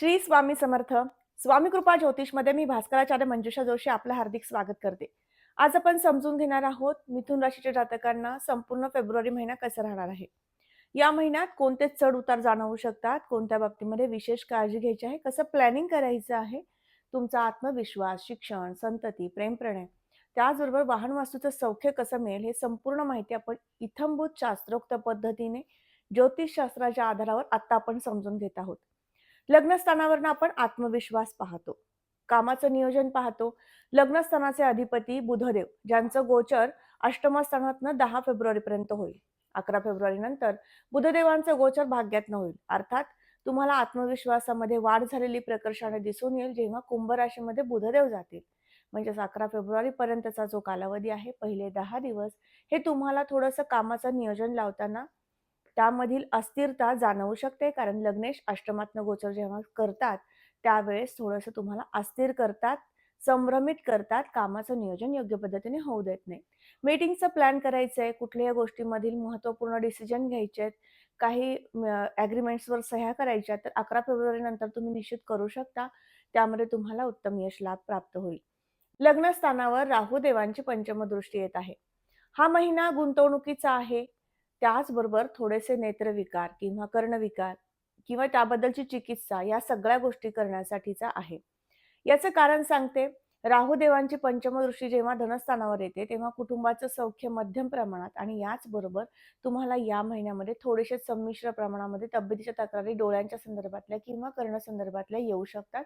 श्री स्वामी समर्थ. स्वामी कृपा ज्योतिषमध्ये मी भास्कराचार्य मंजुषा जोशी आपलं हार्दिक स्वागत करते. आज आपण समजून घेणार आहोत मिथुन राशीच्या जातकांना संपूर्ण फेब्रुवारी महिना कसा राहणार आहे? या महिन्यात कोणते चढ उतार जाणवू शकतात? कोणत्या बाबतीमध्ये विशेष काळजी घ्यायची आहे? कसं प्लॅनिंग करायचं आहे? तुमचा आत्मविश्वास शिक्षण संतती प्रेमप्रणय त्याचबरोबर वाहन वास्तूचं सौख्य कसं मिळेल हे संपूर्ण माहिती आपण इथंभूत शास्त्रोक्त पद्धतीने ज्योतिषशास्त्राच्या आधारावर आता आपण समजून घेत आहोत. लग्नस्थानावरनं आपण आत्मविश्वास पाहतो. कामाचं नियोजन पाहतो. लग्नस्थानाचे अधिपती बुधदेव ज्यांचं गोचर अष्टमस्थानातनं दहा फेब्रुवारी पर्यंत होईल. अकरा फेब्रुवारी नंतर बुधदेवांचं गोचर भाग्यातनं होईल. अर्थात तुम्हाला आत्मविश्वासामध्ये वाढ झालेली प्रकर्षाने दिसून येईल जेव्हा कुंभ राशीमध्ये बुधदेव जातील. म्हणजेच अकरा फेब्रुवारी पर्यंतचा जो कालावधी आहे पहिले दहा दिवस हे तुम्हाला थोडंसं कामाचं नियोजन लावताना त्यामधील अस्थिरता जाणवू शकते कारण लग्नेश आश्रमातनं गोचर जेव्हा करतात त्यावेळेस थोडंसं तुम्हाला अस्थिर करतात संभ्रमित करतात कामाचं नियोजन योग्य पद्धतीने होऊ देत नाही. मीटिंगचं प्लॅन करायचं आहे कुठल्याही गोष्टीमधील महत्त्वपूर्ण डिसिजन घ्यायचे आहेत काही ॲग्रीमेंट्सवर सह्या करायच्या तर अकरा फेब्रुवारी नंतर तुम्ही निश्चित करू शकता त्यामध्ये तुम्हाला उत्तम यश लाभ प्राप्त होईल. लग्नस्थानावर राहू देवांची पंचमदृष्टी येत आहे. हा महिना गुंतवणुकीचा आहे त्याचबरोबर थोडेसे नेत्रविकार किंवा कर्णविकार किंवा त्याबद्दलची चिकित्सा या सगळ्या गोष्टी करण्यासाठीचा आहे. याचं कारण सांगते राहुदेवांची पंचमदृष्टी जेव्हा धनस्थानावर येते तेव्हा कुटुंबाचं सौख्य मध्यम प्रमाणात आणि याचबरोबर तुम्हाला या महिन्यामध्ये थोडेसे संमिश्र प्रमाणामध्ये तब्येतीच्या तक्रारी डोळ्यांच्या संदर्भातल्या किंवा कर्णसंदर्भातल्या येऊ शकतात.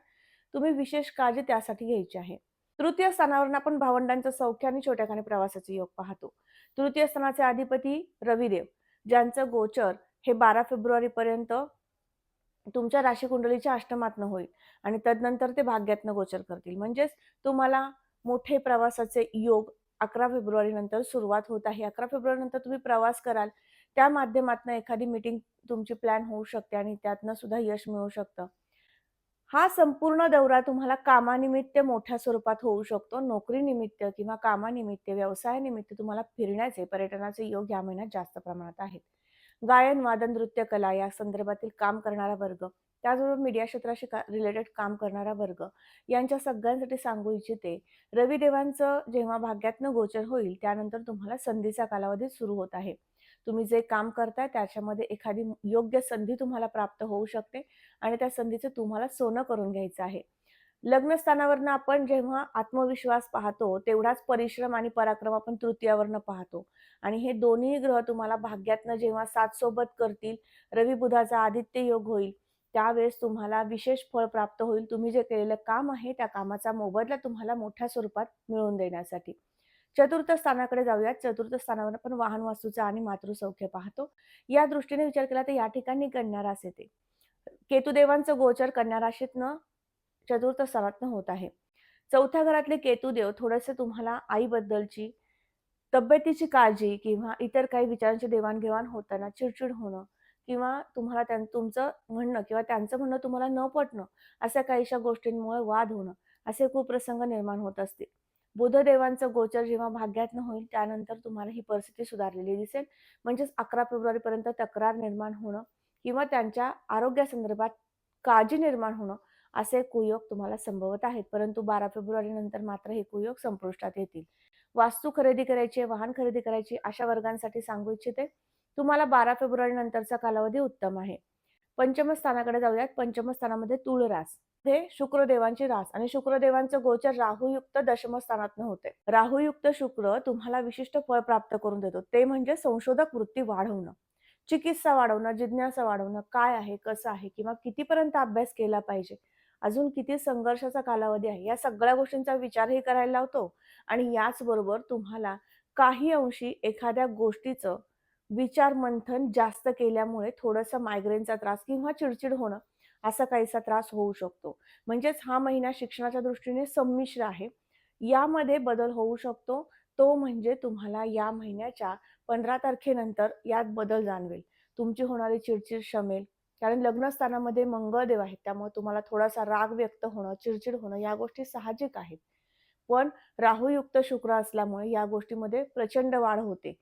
तुम्ही विशेष काळजी त्यासाठी घ्यायची आहे. तृतीय स्थानावरून आपण भावंडांचं सौख्य आणि छोट्याखाने प्रवासाचे योग पाहतो. तृतीय स्थानाचे अधिपती रविदेव ज्यांचं गोचर हे बारा फेब्रुवारी पर्यंत तुमच्या राशी कुंडलीच्या अष्टमातनं होईल आणि तदनंतर ते भाग्यातनं गोचर करतील. म्हणजेच तुम्हाला मोठे प्रवासाचे योग अकरा फेब्रुवारी नंतर सुरुवात होत आहे. अकरा फेब्रुवारी नंतर तुम्ही प्रवास कराल. त्या माध्यमातून एखादी मीटिंग तुमची प्लॅन होऊ शकते आणि त्यातनं सुद्धा यश मिळू शकतं. हा संपूर्ण दौरा तुम्हाला कामानिमित्त मोठ्या स्वरूपात होऊ शकतो. नोकरीनिमित्त किंवा कामानिमित्त व्यवसायानिमित्त तुम्हाला फिरण्याचे पर्यटनाचे योग या महिन्यात जास्त प्रमाणात आहेत. गायन वादन नृत्य कला या संदर्भातील काम करणारा वर्ग त्याचबरोबर मीडिया क्षेत्राशी रिलेटेड काम करणारा वर्ग यांच्या सगळ्यांसाठी सांगू इच्छिते रविदेवांचं जेव्हा भाग्यातनं गोचर होईल त्यानंतर तुम्हाला संधीचा कालावधी सुरू होत आहे. तुम्ही जे काम करताय त्याच्यामध्ये एखादी योग्य संधी तुम्हाला प्राप्त होऊ शकते आणि त्या संधीचं तुम्हाला सोनं करून घ्यायचं आहे. लग्नस्थानावरनं आपण जेव्हा आत्मविश्वास पाहतो तेवढाच परिश्रम आणि पराक्रम आपण तृतीयावरनं पाहतो. आणि हे दोन्ही ग्रह तुम्हाला भाग्यातनं जेव्हा साथ सोबत करतील रवी बुधाचा आदित्य योग होईल त्यावेळेस तुम्हाला विशेष फळ प्राप्त होईल. तुम्ही जे केलेलं काम आहे त्या कामाचा मोबदला तुम्हाला मोठ्या स्वरूपात मिळवून देण्यासाठी. चतुर्थ स्थानाकडे जाऊयात चतुर्थ स्थानावर आपण वाहन वास्तूचं आणि मातृसौख्य पाहतो. या दृष्टीने विचार केला तर या ठिकाणी कन्या रास येते. केतुदेवांचं गोचर कन्या राशीतनं चतुर्थ स्थानातनं होत आहे. चौथ्या घरातले केतुदेव थोडंसं तुम्हाला आईबद्दलची तब्येतीची काळजी किंवा इतर काही विचारांची देवाणघेवाण होताना चिडचिड होणं किंवा तुम्हाला त्यां तुमचं म्हणणं किंवा त्यांचं म्हणणं तुम्हाला न पटणं अशा काहीशा गोष्टींमुळे वाद होणं असे खूप प्रसंग निर्माण होत असतील. बुधदेवांचं गोचर जेव्हा भाग्यातनं होईल त्यानंतर तुम्हाला ही परिस्थिती सुधारलेली दिसेल. म्हणजेच अकरा फेब्रुवारीपर्यंत तक्रार निर्माण होणं किंवा त्यांच्या आरोग्यासंदर्भात काळजी निर्माण होणं असे कुयोग तुम्हाला संभवत आहेत. परंतु बारा फेब्रुवारी नंतर मात्र हे कुयोग संपुष्टात येतील. वास्तू खरेदी करायची वाहन खरेदी करायची अशा वर्गांसाठी सांगू इच्छिते. तुम्हाला बारा फेब्रुवारी नंतरचा कालावधी उत्तम आहे. पंचमस्थानाकडे जाऊयात. पंचमस्थानामध्ये तुळ रास हे शुक्रदेवांची रास आणि शुक्रदेवांचं गोचर राहुयुक्त दशमस्थानात होते. राहुयुक्त शुक्र तुम्हाला विशिष्ट फळ प्राप्त करून देतो. ते म्हणजे संशोधक वृत्ती वाढवणं. चिकित्सा वाढवणं जिज्ञासा वाढवणं काय आहे कसं आहे किंवा कितीपर्यंत अभ्यास केला पाहिजे? अजून किती संघर्षाचा कालावधी आहे? या सगळ्या गोष्टींचा विचारही करायला लावतो. आणि याचबरोबर तुम्हाला काही अंशी एखाद्या गोष्टीचं विचार मंथन जास्त केल्यामुळे थोडंसं मायग्रेनचा त्रास किंवा चिडचिड होणं असा काहीसा त्रास होऊ शकतो. म्हणजेच हा महिना शिक्षणाच्या दृष्टीने संमिश्र आहे. यामध्ये बदल होऊ शकतो. तो म्हणजे तुम्हाला या महिन्याच्या पंधरा तारखेनंतर यात बदल जाणवेल. तुमची होणारी चिडचिड शमेल. कारण लग्नस्थानामध्ये मंगळदेव आहेत. त्यामुळे तुम्हाला थोडासा राग व्यक्त होणं चिडचिड होणं या गोष्टी साहजिक आहेत. पण राहुयुक्त शुक्र असल्यामुळे या गोष्टीमध्ये प्रचंड वाढ होते.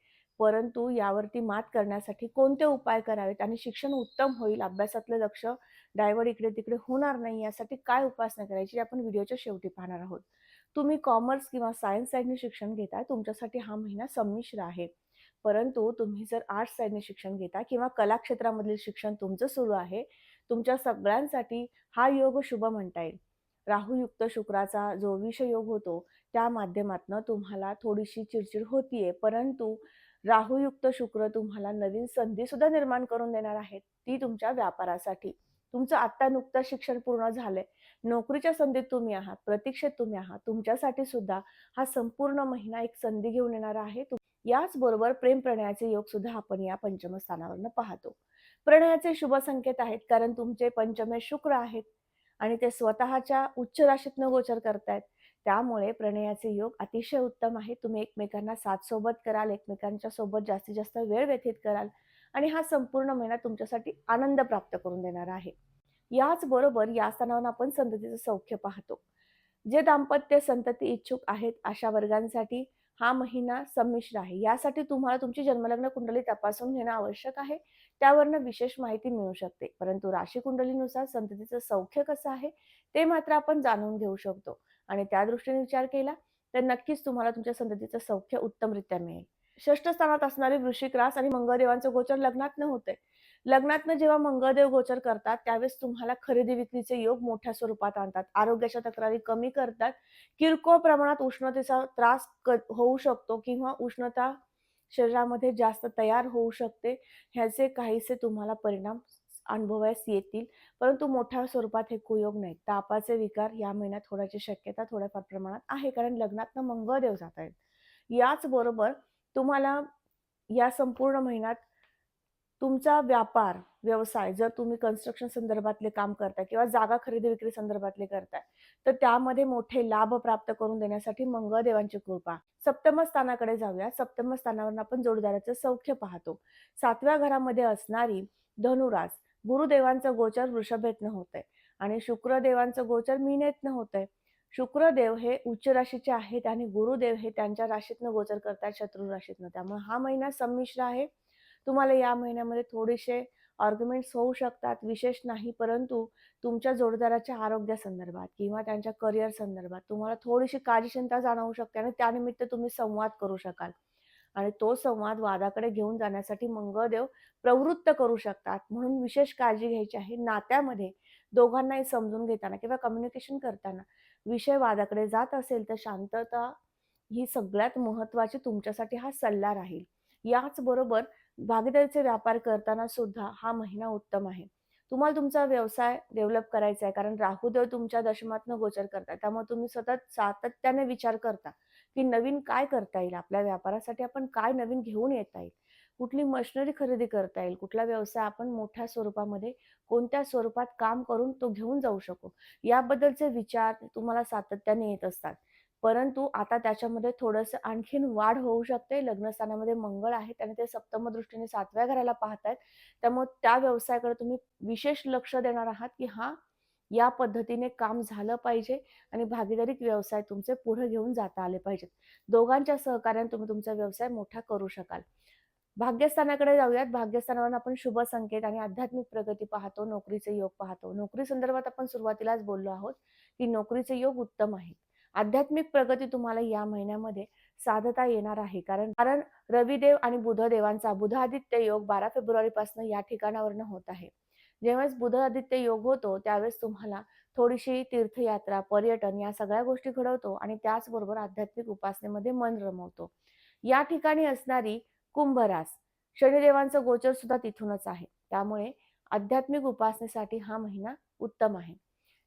परंतु यावरती मात करण्यासाठी कोणते उपाय करावेत आणि शिक्षण उत्तम होईल, अभ्यासातलं लक्ष डायव्हर्ट इकडे-तिकडे होणार नाही यासाठी काय उपासना करायची, आपण व्हिडिओच्या शेवटी पाहणार आहोत. तुम्ही कॉमर्स किंवा सायन्स साइडने शिक्षण घेताय, तुमच्यासाठी हा महिना संमिश्र आहे. परंतु तुम्ही जर आर्ट्स साइडने शिक्षण घेता किंवा कला क्षेत्रामधील शिक्षण तुमचं सुरू आहे, तुमच्या सगळ्यांसाठी हा योग शुभ म्हणता येईल. राहुयुक्त शुक्राचा जो विषयोग होतो, त्या माध्यमातनं तुम्हाला थोडीशी चिडचिड होतीये, परंतु राहुयुक्त शुक्र तुम्हाला नवीन संधी सुद्धा निर्माण करून देणार आहेत, ती तुमच्या व्यापारासाठी. तुमचं आत्ता नुकतं शिक्षण पूर्ण झालंय, नोकरीच्या संधीत तुम्ही आहात, प्रतीक्षेत तुम्ही आहात, तुमच्यासाठी सुद्धा हा संपूर्ण महिना एक संधी घेऊन येणारा आहे. याचबरोबर प्रेम-प्रणयाचे योग सुद्धा आपण या पंचम स्थानावरनं पाहतो. प्रणयाचे शुभ संकेत आहेत, कारण तुमचे पंचमे शुक्र आहेत आणि ते स्वतःच्या उच्च राशीतनं गोचर करतायत. त्यामुळे प्रणयाचे योग अतिशय उत्तम आहे तुम्ही एकमेकांना साथ सोबत कराल, एकमेकांच्या सोबत जास्तीत जास्त वेळ व्यतीत कराल आणि हा संपूर्ण महिना तुमच्यासाठी आनंद प्राप्त करून देणार आहे. याचबरोबर या स्थानावर आपण संततीचं सौख्य पाहतो. जे दाम्पत्य संतती इच्छुक आहेत, अशा वर्गांसाठी हा महिना संमिश्र आहे. यासाठी तुम्हाला तुमची जन्मलग्न कुंडली तपासून घेणं आवश्यक आहे. त्यावरनं विशेष माहिती मिळू शकते. परंतु राशी कुंडलीनुसार संततीचं सौख्य कसं आहे, ते मात्र आपण जाणून घेऊ शकतो आणि त्या दृष्टीने विचार केला, तर नक्कीच तुम्हाला तुमच्या संततीचं सौख्य उत्तमरित्या मिळेल. षष्ठ स्थानात असणारे वृश्चिक रास आणि मंगळदेवांचं गोचर लग्नातनं होते लग्नातनं जेव्हा मंगळदेव गोचर करतात, त्यावेळेस तुम्हाला खरेदी-विक्रीचे योग मोठ्या स्वरूपात आणतात. आरोग्याच्या तक्रारी कमी करतात. किरकोळ प्रमाणात उष्णतेचा त्रास क होऊ शकतो किंवा उष्णता शरीरामध्ये जास्त तयार होऊ शकते. ह्याचे काहीसे तुम्हाला परिणाम अनुभवास येतील, परंतु मोठ्या स्वरूपात हे कुयोग नाहीत. तापाचे विकार या महिन्यात होण्याची शक्यता थोड्याफार प्रमाणात आहे, कारण लग्नात मंगळदेव जात आहेत. याचबरोबर तुम्हाला या संपूर्ण महिन्यात तुमचा व्यापार, व्यवसाय जर तुम्ही कन्स्ट्रक्शन संदर्भातले काम करताय किंवा जागा खरेदी-विक्री संदर्भातले करताय, तर त्यामध्ये मोठे लाभ प्राप्त करून देण्यासाठी मंगळदेवांची कृपा. सप्तम स्थानाकडे जाऊया. सप्तम स्थानावर आपण जोडदाराचं सौख्य पाहतो. सातव्या घरामध्ये असणारी धनुरास, गुरुदेवांचं गोचर वृषभेतनं होतंय आणि शुक्रदेवांचं गोचर मीनेतनं होतंय. शुक्रदेव हे उच्च राशीचे आहेत आणि गुरुदेव हे त्यांच्या राशीतनं गोचर करतायत शत्रू राशीतनं. त्यामुळे हा महिना संमिश्र आहे. तुम्हाला या महिन्यामध्ये थोडेसे आर्ग्युमेंट्स होऊ शकतात, विशेष नाही. परंतु तुमच्या जोडदाराच्या आरोग्यासंदर्भात किंवा त्यांच्या करिअर संदर्भात तुम्हाला थोडीशी काळजीचिंता जाणवू शकते आणि त्यानिमित्त तुम्ही संवाद करू शकाल आणि तो संवाद वादाकडे घेऊन जाण्यासाठी मंगळदेव प्रवृत्त करू शकतात. म्हणून विशेष काळजी घ्यायची आहे. नात्यामध्ये दोघांनाही समजून घेताना किंवा कम्युनिकेशन करताना विषय वादाकडे जात असेल, तर शांतता ही सगळ्यात महत्त्वाची तुमच्यासाठी हा सल्ला राहील. याचबरोबर भागीदारीचे व्यापार करताना सुद्धा हा महिना उत्तम आहे. तुम्हाला तुमचा व्यवसाय डेव्हलप करायचा आहे, कारण राहुदेव तुमच्या दशमातनं गोचर करतात. त्यामुळे तुम्ही सतत सातत्याने विचार करता, की नवीन काय करता येईल, आपल्या व्यापारासाठी आपण काय नवीन घेऊन येता येईल, कुठली मशिनरी खरेदी करता येईल, कुठला व्यवसाय आपण मोठ्या स्वरूपामध्ये कोणत्या स्वरूपात काम करून तो घेऊन जाऊ शकू, याबद्दलचे विचार तुम्हाला सातत्याने येत असतात. परंतु आता त्याच्यामध्ये थोडंसं आणखीन वाढ होऊ शकते. लग्नस्थानामध्ये मंगळ आहे त्याने ते सप्तम दृष्टीने सातव्या घराला पाहतायत. त्यामुळे त्या व्यवसायाकडे तुम्ही विशेष लक्ष देणार आहात, की हा या पद्धतीने काम झालं पाहिजे आणि भागीदारीत व्यवसाय तुमचे पुढे घेऊन जाता आले पाहिजेत. दोघांच्या सहकार्याने तुम्ही तुमचा व्यवसाय मोठा करू शकाल. भाग्यस्थानाकडे जाऊयात. भाग्यस्थानावर आपण शुभ संकेत आणि आध्यात्मिक प्रगती पाहतो, नोकरीचे योग पाहतो. नोकरी संदर्भात आपण सुरुवातीलाच बोललो आहोत, की नोकरीचे योग उत्तम आहेत. आध्यात्मिक प्रगती तुम्हाला या महिन्यामध्ये साधता येणार आहे. कारण कारण रविदेव आणि बुधदेवांचा बुधादित्य योग 12 फेब्रुवारीपासून या ठिकाणावरनं होत आहे. जेव्हाच बुध-आदित्य योग होतो, त्यावेळेस तुम्हाला थोडीशी तीर्थयात्रा, पर्यटन या सगळ्या गोष्टी घडवतो आणि त्याचबरोबर आध्यात्मिक उपासनेमध्ये मन रमवतो. या ठिकाणी असणारी कुंभरास शनिदेवांचं गोचर सुद्धा तिथूनच आहे. त्यामुळे आध्यात्मिक उपासनेसाठी हा महिना उत्तम आहे.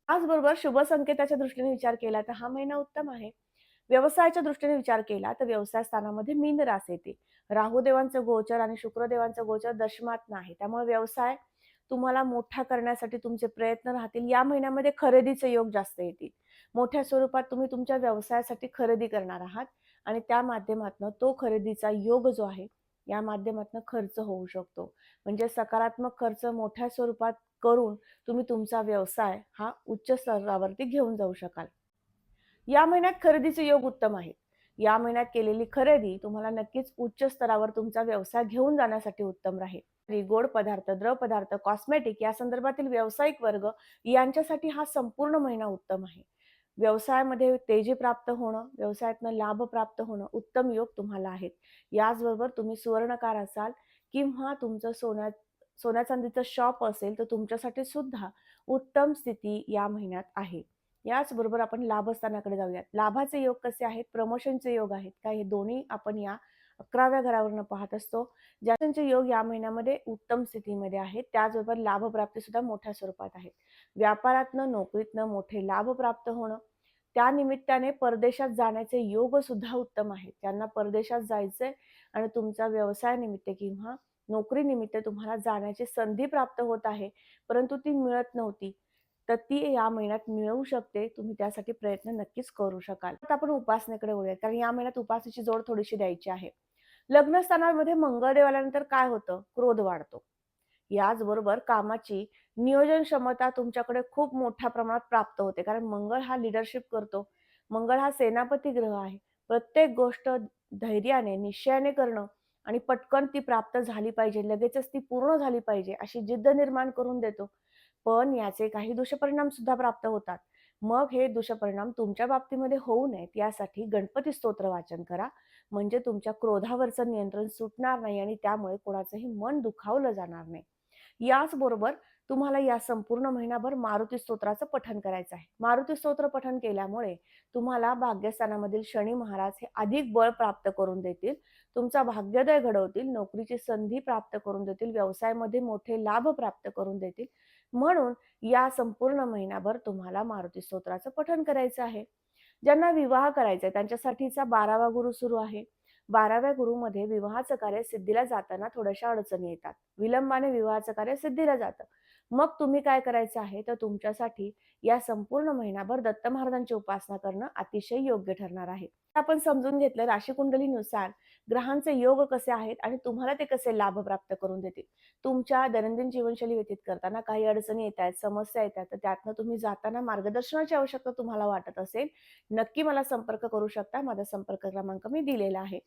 त्याचबरोबर शुभ संकेताच्या दृष्टीने विचार केला तर हा महिना उत्तम आहे. व्यवसायाच्या दृष्टीने विचार केला तर व्यवसाय स्थानामध्ये मीन रास येते. राहुदेवांचं गोचर आणि शुक्रदेवांचं गोचर दशमात आहे. त्यामुळे व्यवसाय तुम्हाला मोठा करण्यासाठी तुमचे प्रयत्न राहतील. या महिन्यामध्ये खरेदीचे योग जास्त येतील. मोठ्या स्वरूपात तुम्ही तुमच्या व्यवसायासाठी खरेदी करणार आहात आणि त्या माध्यमातून तो खरेदीचा योग जो आहे, या माध्यमातून खर्च होऊ शकतो. म्हणजे सकारात्मक खर्च मोठ्या स्वरूपात करून तुम्ही तुमचा व्यवसाय हा उच्च स्तरावरती घेऊन जाऊ शकाल. या महिन्यात खरेदीचे योग उत्तम आहेत. या महिन्यात केलेली खरेदी तुम्हाला नक्कीच उच्च स्तरावर तुमचा व्यवसाय घेऊन जाण्यासाठी उत्तम राहील. गोड पदार्थ द्रव पदार्थ कॉस्मेटिक या संदर्भातील व्यावसायिक वर्ग यांच्यासाठी हा संपूर्ण महिना उत्तम आहे. व्यवसायामध्ये तेजी प्राप्त होणं व्यवसायातनं लाभ प्राप्त होणं उत्तम योग तुम्हाला आहेत. याचबरोबर तुम्ही सुवर्णकार असाल किंवा तुमचं सोन्या सोन्या चांदीचं शॉप असेल तर तुमच्यासाठी सुद्धा उत्तम स्थिती या महिन्यात आहे. याचबरोबर आपण लाभस्थानाकडे जाऊयात. लाभाचे योग कसे आहेत? प्रमोशनचे योग आहेत का? हे दोन्ही आपण या अकराव्या घरावरनं पाहत असतो. ज्यांचे योग या महिन्यामध्ये उत्तम स्थितीमध्ये आहेत. त्याचबरोबर लाभप्राप्ती सुद्धा मोठ्या स्वरूपात आहेत. व्यापारातनं नोकरीतनं मोठे लाभ प्राप्त होणं त्या निमित्ताने परदेशात जाण्याचे योग सुद्धा उत्तम आहेत. ज्यांना परदेशात जायचंय आणि तुमचा व्यवसाय निमित्त किंवा नोकरी निमित्त तुम्हाला जाण्याची संधी प्राप्त होत आहे परंतु ती मिळत नव्हती तर ती या महिन्यात मिळवू शकते. तुम्ही त्यासाठी प्रयत्न नक्कीच करू शकाल. आता आपण उपासनेकडे वळूया कारण या महिन्यात उपासनेची जोड थोडीशी द्यायची आहे. लग्नस्थानामध्ये मंगळदेव आल्यानंतर काय होतं? क्रोध वाढतो. याचबरोबर कामाची नियोजन क्षमता तुमच्याकडे खूप मोठ्या प्रमाणात प्राप्त होते. कारण मंगळ हा लिडरशिप करतो. मंगळ हा सेनापती ग्रह आहे. प्रत्येक गोष्ट धैर्याने निश्चयाने करणं आणि पटकन ती प्राप्त झाली पाहिजे. लगेचच ती पूर्ण झाली पाहिजे अशी जिद्द निर्माण करून देतो. पण याचे काही दुष्परिणाम सुद्धा प्राप्त होतात. मग हे दुष्परिणाम तुमच्या बाबतीमध्ये होऊ नयेत यासाठी गणपती स्तोत्र वाचन करा. म्हणजे तुमच्या क्रोधावरचं नियंत्रण सुटणार नाही आणि त्यामुळे कोणाचंही मन दुखावलं जाणार नाही. याचबरोबर तुम्हाला या संपूर्ण महिनाभर मारुती स्तोत्राचं पठण करायचं आहे. मारुती स्तोत्र पठण केल्यामुळे तुम्हाला भाग्यस्थानामधील शनी महाराज हे अधिक बळ प्राप्त करून देतील. तुमचा भाग्योदय घडवतील. नोकरीची संधी प्राप्त करून देतील. व्यवसायामध्ये मोठे लाभ प्राप्त करून देतील. म्हणून या संपूर्ण महिनाभर तुम्हाला मारुती स्तोत्राचं पठण करायचं आहे. ज्यांना विवाह करायचा आहे त्यांच्यासाठीचा बारावा गुरु सुरू आहे. बाराव्या गुरुमध्ये विवाहाचं कार्य सिद्धीला जाताना थोड्याशा अडचणी येतात. विलंबाने विवाहाचं कार्य सिद्धीला जातं. मग तुम्ही काय करायचं आहे? तर तुमच्यासाठी या संपूर्ण महिनाभर दत्त महाराजांची उपासना करणं अतिशय योग्य ठरणार आहे. आपण समजून घेतलं राशी कुंडलीनुसार ग्रहांचे योग कसे आहेत आणि तुम्हाला ते कसे लाभ प्राप्त करून देतील? तुमच्या दैनंदिन जीवनशैली व्यतीत करताना काही अडचणी येत आहेत समस्या येत आहेत तर त्यातनं तुम्ही जाताना मार्गदर्शनाची आवश्यकता तुम्हाला वाटत असेल. नक्की मला संपर्क करू शकता. माझा संपर्क क्रमांक मी दिलेला आहे.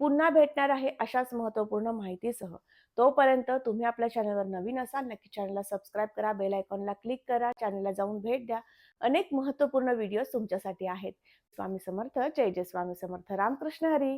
पुन्हा भेटणार आहे अशाच महत्त्वपूर्ण माहितीसह. तोपर्यंत तुम्ही आपल्या चॅनलवर नवीन असाल नक्की चॅनलला सबस्क्राईब करा बेल आयकॉनला क्लिक करा चॅनलला जाऊन भेट द्या. अनेक महत्त्वपूर्ण व्हिडिओ तुमच्यासाठी आहेत. स्वामी समर्थ जय जय स्वामी समर्थ रामकृष्ण हरी.